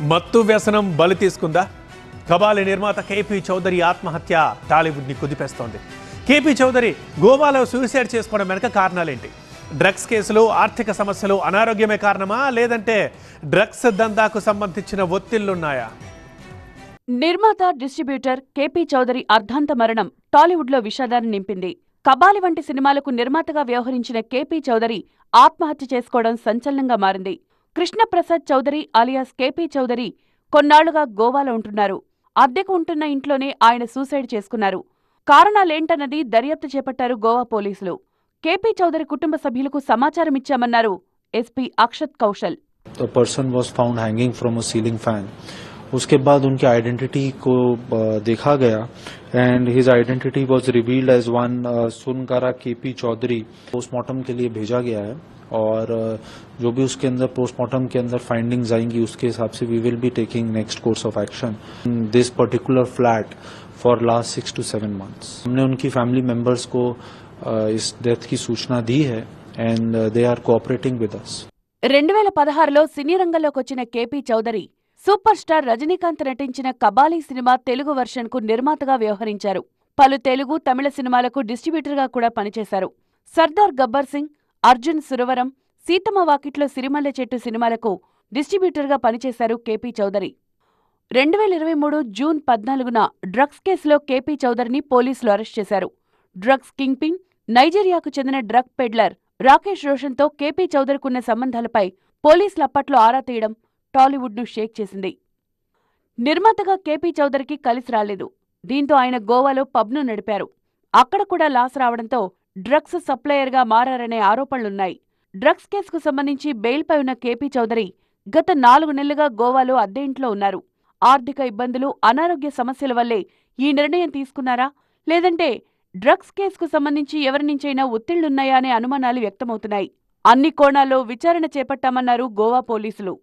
మత్తు వ్యసనం బలి తీసుకుందా? కబాలి నిర్మాత కేపీ చౌదరి ఆత్మహత్య టాలీవుడ్ని కుదిపేస్తోంది. కేపీ చౌదరి గోవాలో సూసైడ్ చేసుకోవడం వెనక కారణాలేంటి? డ్రగ్స్ కేసులు ఆర్థిక సమస్యలు అనారోగ్యమే కారణమా? లేదంటే డ్రగ్స్ దందాకు సంబంధించిన ఒత్తిళ్ళున్నాయా? నిర్మాత డిస్ట్రిబ్యూటర్ కేపీ చౌదరి అర్ధాంత మరణం టాలీవుడ్లో విషాదాన్ని నింపింది. కబాలి వంటి సినిమాలకు నిర్మాతగా వ్యవహరించిన కేపీ చౌదరి ఆత్మహత్య చేసుకోవడం సంచలనంగా మారింది. కృష్ణప్రసాద్ చౌదరి అలియాస్ కేపీ చౌదరి కొన్నాళ్ళుగా గోవాలో ఉంటున్నారు. అద్దెకు ఉంటున్న ఇంట్లోనే ఆయన సూసైడ్ చేసుకున్నారు. కారణాలేంటన్నది దర్యాప్తు చేపట్టారు గోవా పోలీసులు. కేపీ చౌదరి కుటుంబ సభ్యులకు సమాచారం ఇచ్చామన్నారు SP Akshat Kaushal. The person was found hanging from a ceiling fan. उसके बाद उनकी आइडेंटिटी को अ, देखा गया and his identity was revealed as one Sunkara KP Chaudhary postmortem के लिए भेजा गया है और अ, जो भी उसके अंदर पोस्टमार्टम के अंदर फाइंडिंग्स आएंगी उसके हिसाब से we will be taking next course of action this particular flat for last six to seven months हमने उनकी फैमिली मेंबर्स को अ, इस डेथ की सूचना दी है and they are cooperating with us రెండు వేల పదహారులో సినీ రంగంలోకొచ్చిన KP Chowdary super star Rajinikanth నటించిన కబాలీ సినిమా తెలుగు వర్షన్కు నిర్మాతగా వ్యవహరించారు. పలు తెలుగు తమిళ సినిమాలకు డిస్ట్రిబ్యూటర్గా కూడా పనిచేశారు. సర్దార్ గబ్బర్ సింగ్ అర్జున్ సురవరం సీతమ్మ వాకిట్లో సిరిమల్లె చెట్టు సినిమాలకు డిస్ట్రిబ్యూటర్గా పనిచేశారు కేపీ చౌదరి. రెండు వేల ఇరవై మూడు జూన్ పద్నాలుగున డ్రగ్స్ కేసులో కేపీ చౌదరిని పోలీసులు అరెస్ట్ చేశారు. డ్రగ్స్ కింగ్ పిన్ నైజీరియాకు చెందిన డ్రగ్ పెడ్లర్ రాకేష్ రోషన్తో కేపీ చౌదరికున్న సంబంధాలపై పోలీసులు అప్పట్లో ఆరా తీయడం టాలీవుడ్ను షేక్ చేసింది. నిర్మాతగా కేపీ చౌదరికి కలిసి రాలేదు. దీంతో ఆయన గోవాలో పబ్ను నడిపారు. అక్కడ కూడా లాస్ రావడంతో డ్రగ్స్ సప్లయర్గా మారారనే ఆరోపణలున్నాయి. డ్రగ్స్ కేసుకు సంబంధించి బెయిల్పై ఉన్న కేపీ చౌదరి గత నాలుగు నెలలుగా గోవాలో అద్దె ఇంట్లో ఉన్నారు. ఆర్థిక ఇబ్బందులు అనారోగ్య సమస్యల వల్లే ఈ నిర్ణయం తీసుకున్నారా? లేదంటే డ్రగ్స్ కేసుకు సంబంధించి ఎవరి నుంచైనా ఒత్తిళ్ళున్నాయా అనే అనుమానాలు వ్యక్తమవుతున్నాయి. అన్ని కోణాల్లో విచారణ చేపట్టామన్నారు గోవా పోలీసులు.